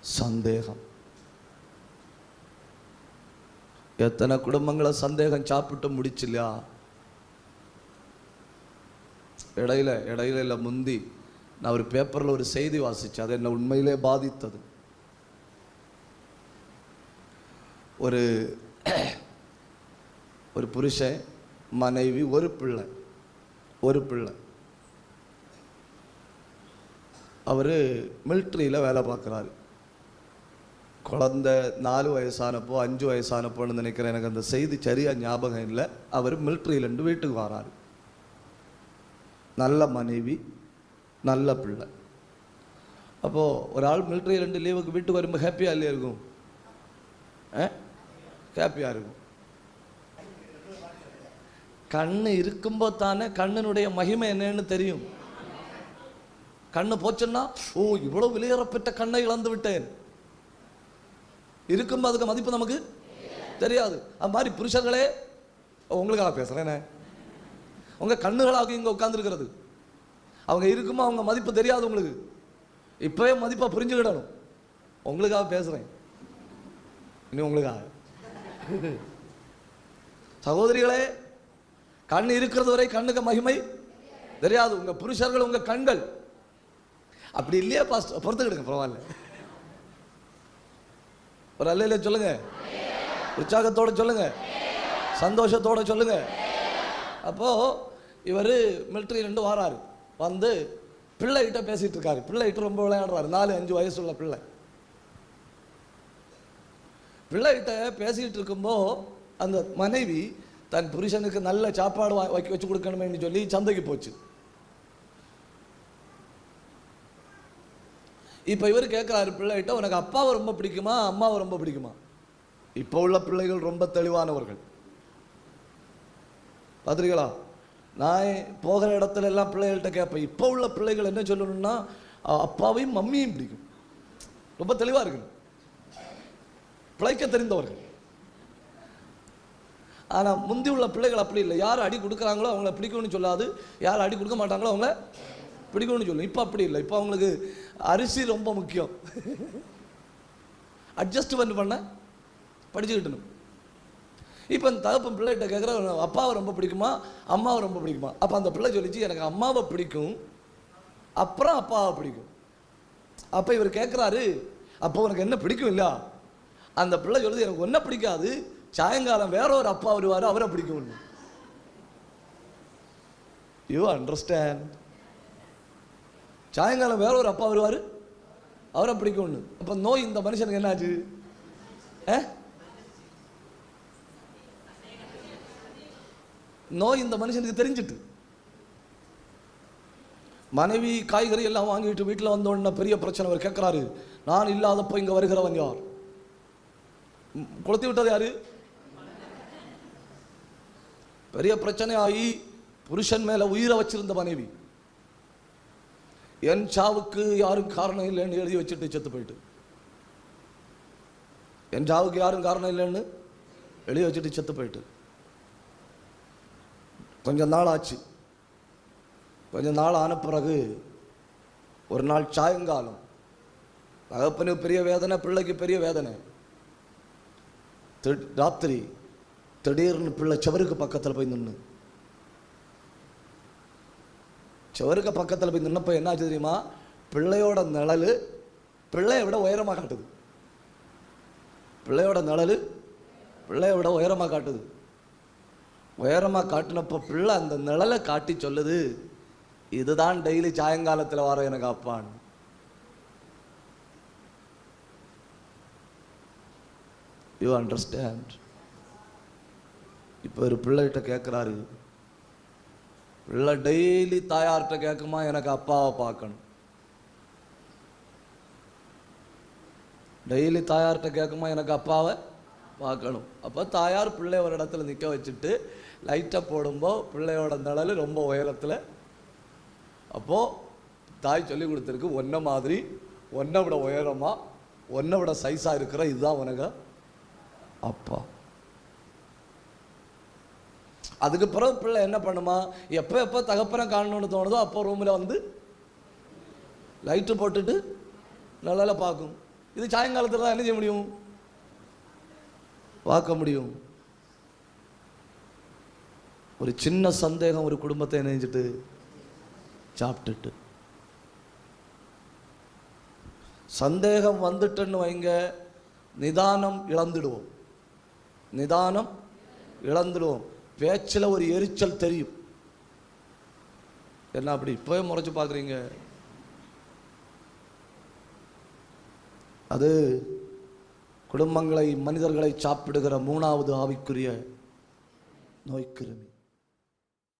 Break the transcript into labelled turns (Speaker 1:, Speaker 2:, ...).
Speaker 1: சந்தேகம். எத்தனை குடும்பங்களை சந்தேகம் சாப்பிட்டு முடிச்சில்லையா? இடையில இடையில இல்லை முந்தி நான் ஒரு பேப்பரில் ஒரு செய்தி வாசித்தேன் அது என்னை உண்மையிலே பாதித்தது. ஒரு ஒரு புருஷன் மனைவி ஒரு பிள்ளை ஒரு பிள்ளை. அவர் மிலிட்ரியில் வேலை பார்க்குறாரு. குழந்த நாலு வயசானப்போ அஞ்சு வயசானப்போன்னு நினைக்கிறேன் எனக்கு அந்த செய்தி சரியாக ஞாபகம் இல்லை. அவர் மிலிட்ரியிலேருந்து வீட்டுக்கு வராரு. நல்ல மனைவி நல்ல பிள்ளை. அப்போது ஒரு ஆள் மிலிட்ரியிலேருந்து லீவுக்கு வீட்டுக்கு வரும்போது ஹாப்பியாக இல்லையா இருக்கும்? ஹாப்பியாக இருக்கும். கண்ணு இருக்கும்போது தானே கண்ணினுடைய மகிமை என்னன்னு தெரியும். கண்ணு போச்சுன்னா ஓ இவ்வளவு விலையேறப்பட்ட கண்ணை இழந்து விட்டேன். இருக்கும்போது அதுக்கு மதிப்பு நமக்கு தெரியாது. அது மாதிரி புருஷர்களே உங்களுக்காக பேசுகிறேனே உங்கள் கண்ணுகளாக இங்கே உட்காந்துருக்கிறது அவங்க இருக்குமா அவங்க மதிப்பு தெரியாது உங்களுக்கு. இப்போவே மதிப்பாக புரிஞ்சுக்கிடணும். உங்களுக்காக பேசுகிறேன் இனி உங்களுக்காக. சகோதரிகளே கண் இருக்கிறது வரை கண்ணுக்கு மகிமை தெரியாது. உங்கள் புருஷர்கள் உங்கள் கண்கள். அப்படி இல்லையா பாஸ்ட் பொறுத்துக்கிடுங்க பரவாயில்ல. ஒரு அல்லையில சொல்லுங்க. உற்சாகத்தோட சொல்லுங்க. சந்தோஷத்தோட சொல்லுங்க. அப்போ இவர் மிலிட்ரி ரெண்டு வாராரு. வந்து பிள்ளைகிட்ட பேசிட்டு இருக்காரு. பிள்ளைகிட்ட ரொம்ப விளையாடுறாரு. நாலு அஞ்சு வயசு உள்ள பிள்ளை. பிள்ளைகிட்ட பேசிட்டு இருக்கும்போ அந்த மனைவி தன் புருஷனுக்கு நல்ல சாப்பாடு வைக்க வச்சு கொடுக்கணுமேன்னு சொல்லி சந்தைக்கு போச்சு. இப்போ இவர் கேட்குறாரு பிள்ளைகிட்ட உனக்கு அப்பாவை ரொம்ப பிடிக்குமா அம்மாவை ரொம்ப பிடிக்குமா? இப்போ உள்ள பிள்ளைகள் ரொம்ப தெளிவானவர்கள். பார்த்துருக்கீங்களா நான் போகிற இடத்துல எல்லாம் பிள்ளைகள்கிட்ட கேட்பேன் இப்போ உள்ள பிள்ளைகள் என்ன சொல்லணும்னா அப்பாவையும் மம்மியும் பிடிக்கும். ரொம்ப தெளிவாக இருக்கணும். பிழைக்க தெரிந்தவர்கள். ஆனால் முந்தி உள்ள பிள்ளைகள் அப்படி இல்லை. யார் அடி கொடுக்குறாங்களோ அவங்கள பிடிக்கும்னு சொல்லாது. யார் அடி கொடுக்க மாட்டாங்களோ அவங்கள பிடிக்கும்னு சொல்லும் இப்போ அப்படி இல்லை. இப்போ அவங்களுக்கு அரிசி ரொம்ப முக்கியம். அட்ஜஸ்ட்மெண்ட் பண்ண படிச்சுக்கிட்டணும். இப்போ இந்த தகப்பன் பிள்ளைகிட்ட கேட்குற அப்பாவை ரொம்ப பிடிக்குமா? அம்மாவை ரொம்ப பிடிக்குமா? அப்போ அந்த பிள்ளை சொல்லிச்சு எனக்கு அம்மாவை பிடிக்கும். அப்புறம் அப்பாவை பிடிக்கும். அப்போ இவர் கேட்குறாரு அப்போ உனக்கு என்ன பிடிக்கும் இல்ல அந்த பிள்ளை சொல்லுது எனக்கு ஒன்றும் பிடிக்காது. சாயங்காலம் வேற ஒரு அப்பா வருவார் அவரை பிடிக்கும் யூ அண்டர்ஸ்டாண்ட் சாயங்காலம் வேற ஒரு அப்பா வருவார். அவரை பிடிக்கும் ஒன்று அப்போ நோய் இந்த மனுஷனுக்கு என்னாச்சு? ஏ நோய் இந்த மனுஷனுக்கு தெரிஞ்சிட்டு. மனைவி காய்கறி எல்லாம் வாங்கிட்டு வீட்டில் வந்த உடனே பெரிய பிரச்சனை அவர் கேட்குறாரு. நான் இல்லாதப்போ இங்கே வருகிறவன் யார்? கொளுத்தி விட்டது யாரு? பெரிய பிரச்சனை ஆகி புருஷன் மேலே உயிரை வச்சிருந்த மனைவி. என் சாவுக்கு யாரும் காரணம் இல்லைன்னு எழுதி வச்சுட்டு செத்து போயிட்டு. என் சாவுக்கு யாரும் காரணம் இல்லைன்னு எழுதி வச்சுட்டு செத்து போயிட்டு. கொஞ்சம் நாள் ஆச்சு. கொஞ்ச நாள் ஆன பிறகு ஒரு நாள் சாயங்காலம். தகப்பனுக்கு பெரிய வேதனை பிள்ளைக்கு பெரிய வேதனை. ராத்திரி திடீர்னு பிள்ளை செவருக்கு பக்கத்தில் போய் நின்று சுவருக்கு பக்கத்தில் போய் நின்னப்போ என்னாச்சு தெரியுமா? பிள்ளையோட நிழல் பிள்ளையை விட உயரமாக காட்டுது. பிள்ளையோட நிழல் பிள்ளையை விட உயரமாக காட்டுது. உயரமாக காட்டினப்போ பிள்ளை அந்த நிழலை காட்டி சொல்லுது இதுதான் டெய்லி சாயங்காலத்தில் வர எனக்கு அப்பான். யூ அண்டர்ஸ்டாண்ட் இப்போ ஒரு பிள்ளைகிட்ட கேட்குறாரு பிள்ளை டெய்லி தாயார்கிட்ட கேட்குமா எனக்கு அப்பாவை பார்க்கணும். டெய்லி தாயார்கிட்ட கேட்குமா எனக்கு அப்பாவை பார்க்கணும். அப்போ தாயார் பிள்ளை ஒரு இடத்துல நிற்க வச்சுட்டு லைட்டை போடும்போது பிள்ளையோட நிழல் ரொம்ப உயரத்தில். அப்போது தாய் சொல்லி கொடுத்துருக்கு ஒன்றை மாதிரி ஒன்றை விட உயரமாக ஒன்றை விட சைஸாக இருக்கிற இதுதான் உனக்கு அப்பா. அதுக்கு பிறகு பிள்ளை என்ன பண்ணுமா? எப்போ எப்போ தகப்பனை காணணும்னு தோணுதோ அப்போ ரூமில் வந்து லைட்டு போட்டுட்டு நல்லா பார்க்கும். இது சாயங்காலத்தில் தான் என்ன செய்ய முடியும்? பார்க்க முடியும். ஒரு சின்ன சந்தேகம் ஒரு குடும்பத்தை நினைச்சிட்டு சாப்பிட்டுட்டு. சந்தேகம் வந்துட்டுன்னு வைங்க நிதானம் இழந்துடுவோம். நிதானம் இழந்துடுவோம். பேச்சில் ஒரு எரிச்சல் தெரியும். என்ன அப்படி இப்போவே முறைச்சு பார்க்குறீங்க? அது குடும்பங்களை மனிதர்களை சாப்பிடுகிற மூணாவது ஆவிக்குரிய நோய்க்கிருமி.